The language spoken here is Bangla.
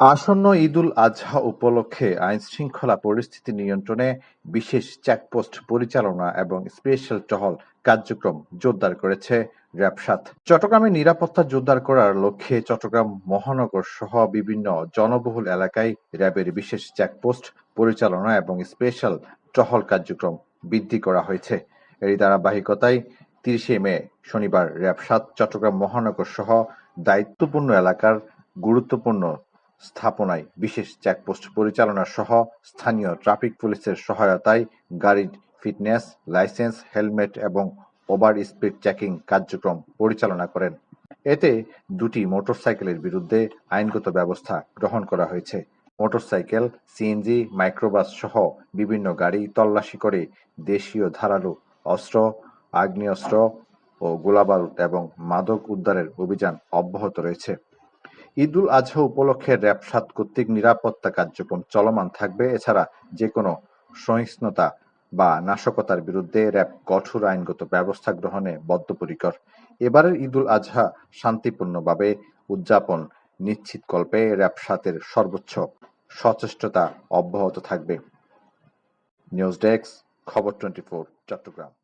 আসন্ন ঈদুল আজহা উপলক্ষে আইনশৃঙ্খলা পরিস্থিতি নিয়ন্ত্রণে বিশেষ চেকপোস্ট পরিচালনা এবং স্পেশাল টহল কার্যক্রম জোরদার করেছে র্যাব সাত চট্টগ্রামে নিরাপত্তা জোরদার করার লক্ষ্যে চট্টগ্রাম মহানগর সহ বিভিন্ন জনবহুল এলাকায় র্যাবের বিশেষ চেকপোস্ট পরিচালনা এবং স্পেশাল টহল কার্যক্রম বৃদ্ধি করা হয়েছে। এরই ধারাবাহিকতায় তিরিশে মে, শনিবার র্যাব সাত চট্টগ্রাম মহানগর সহ দায়িত্বপূর্ণ এলাকার গুরুত্বপূর্ণ স্থাপনায় বিশেষ চেকপোস্ট পরিচালনা সহ স্থানীয় ট্রাফিক পুলিশের সহায়তায় গাড়ির ফিটনেস, লাইসেন্স, হেলমেট এবং ওভার স্পিড চেকিং কার্যক্রম পরিচালনা করেন। এতে দুটি মোটরসাইকেলের বিরুদ্ধে আইনগত ব্যবস্থা গ্রহণ করা হয়েছে। মোটরসাইকেল সিএনজি মাইক্রোবাস সহ বিভিন্ন গাড়ি তল্লাশি করে দেশীয় ধারালো অস্ত্র, আগ্নেয়াস্ত্র ও গোলাবারুদ এবং মাদক উদ্ধারের অভিযান অব্যাহত রয়েছে। ঈদুল আজহা উপলক্ষে র্যাব সাত কর্তৃক নিরাপত্তা কার্যক্রম চলমান থাকবে। এছাড়া যে কোনো সহিংসতা বা নাশকতার বিরুদ্ধে র্যাব কঠোর আইনগত ব্যবস্থা গ্রহণে বদ্ধপরিকর। এবারের ঈদুল আজহা শান্তিপূর্ণভাবে উদযাপন নিশ্চিতকল্পে র্যাব সাতের সর্বোচ্চ সচেষ্টতা অব্যাহত থাকবে। নিউজ ডেস্ক, খবর টোয়েন্টি ফোর, চট্টগ্রাম।